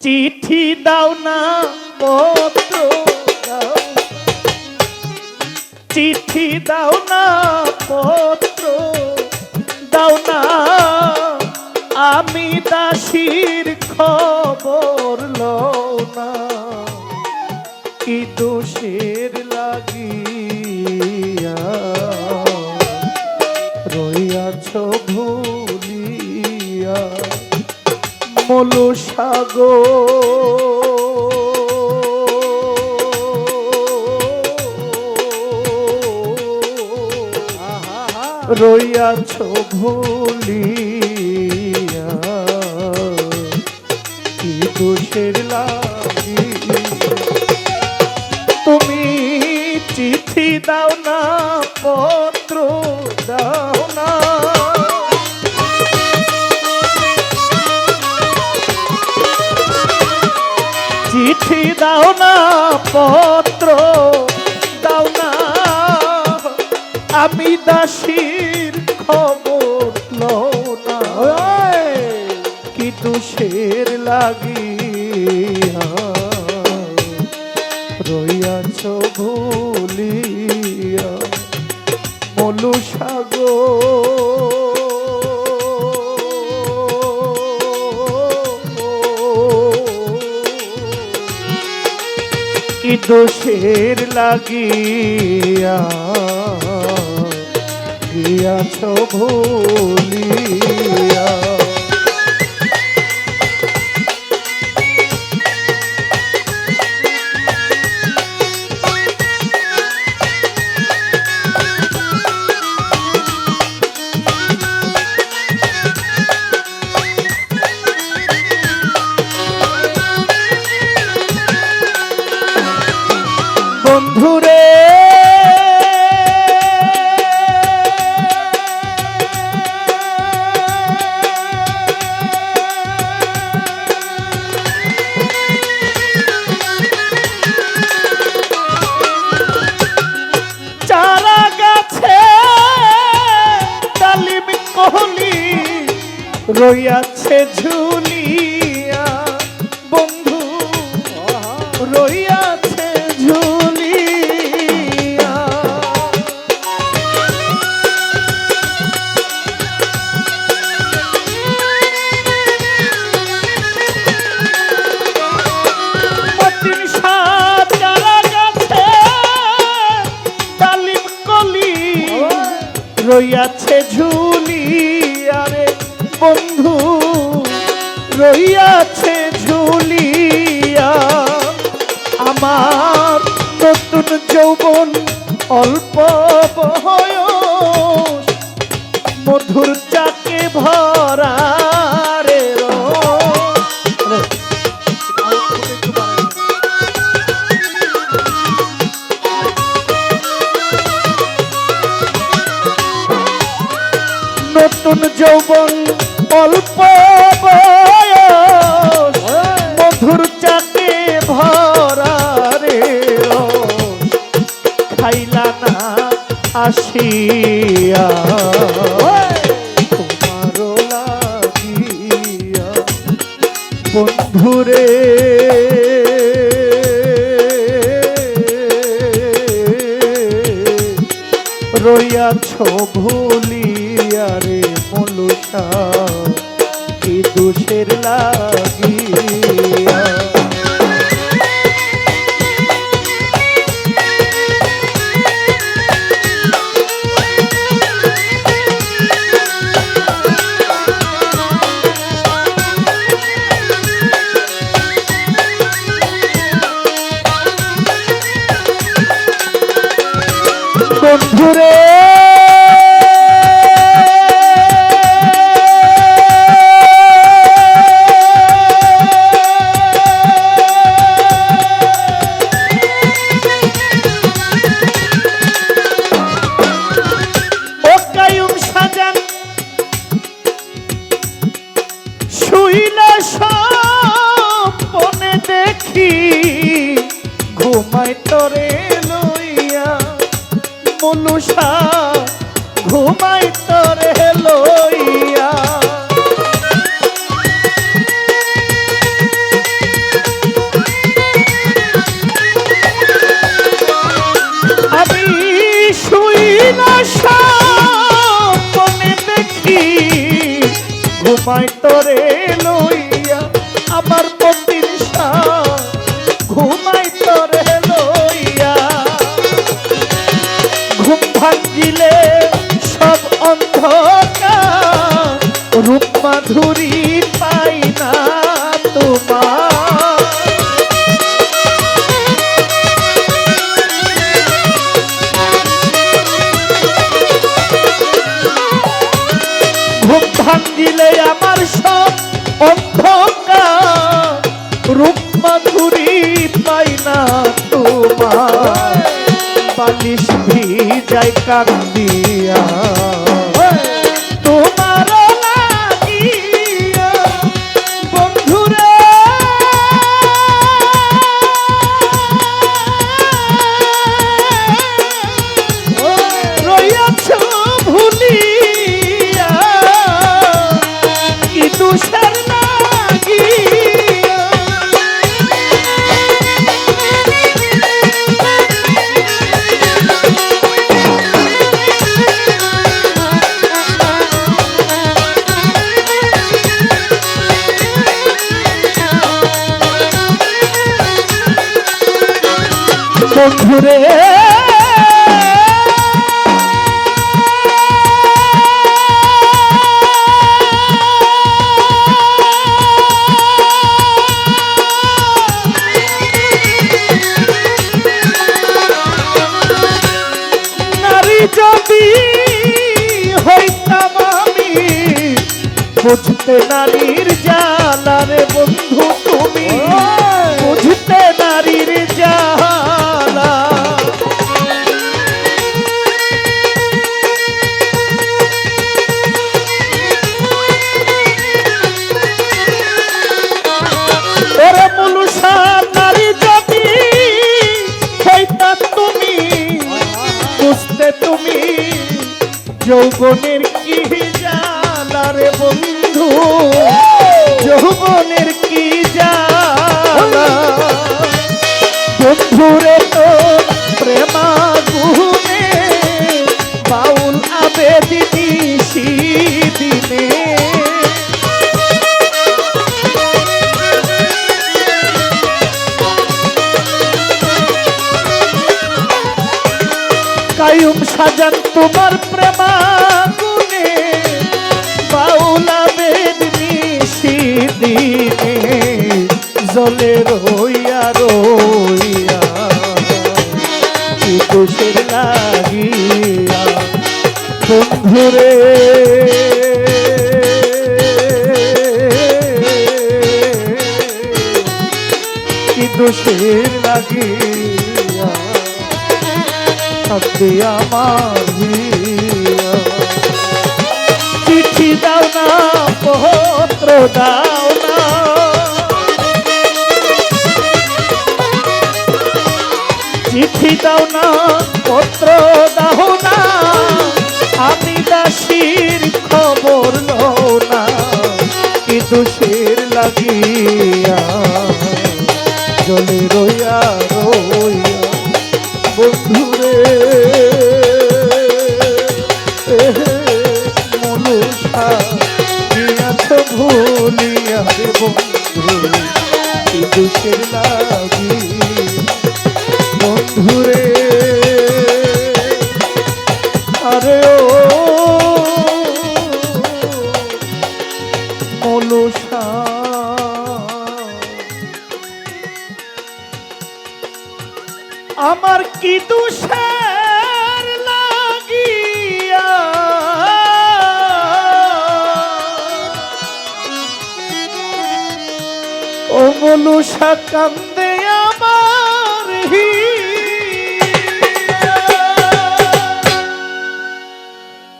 চিঠি দাও না পত্র দাও। চিঠি দাও না পত্র দাও না। আমি দাসীর খবর লও না। কি দোষের মলু সাগর। রইয়াছ ভুলিয়া কি দোষের লাগি চিঠি দাও না পত্র দাও না। আমি দাসীর খবর লও না। কি দুষের লাগিয়া কি দোষের লাগিয়া গিয়াছ ভুলিয়া রইয়াছে ঝুলিয়া বন্ধু রইয়াছে নতুন যৌবন অল্প মধুর চাকে ভরা রে রস। খাইলা না আসিয়া। তোমারও বন্ধুরে রইয়াছ মলুষা কি দোষের লাগিয়া। বন্ধুরে মনুষা ঘুমাই তরে লইয়া। আমি শুই না সপনে দেখি ঘুমাই তরে মাধুরী পাই না তোমার। ঘুম ভাঙ্গিলে আমার সব অন্ধকার। রূপ মাধুরী পাই না তোমার। বালিশ ভিজাই কান্দিয়া বন্ধুরে যদি হইতাম আমি বুঝতে নারীর জালারে বন্ধু তুমি। যৌবনের কি জালারে বন্ধু? যৌবনের কি জালা বন্ধুরে তো কায়ুম সাজান তোমার প্রেমা গুনে বাউলা বেদনি দিনে, জলে রইয়া রইয়া কি লাগিয়া, বন্ধুরে। কি দোষের লাগিয়া থাকবে আমার। চিঠি দাও না, পত্র দাও না। চিঠি দাও না, পত্র দাও না। আমি দাসির খবর লও না, কি দোষের লাগিয়া ও মনুষা কান্দে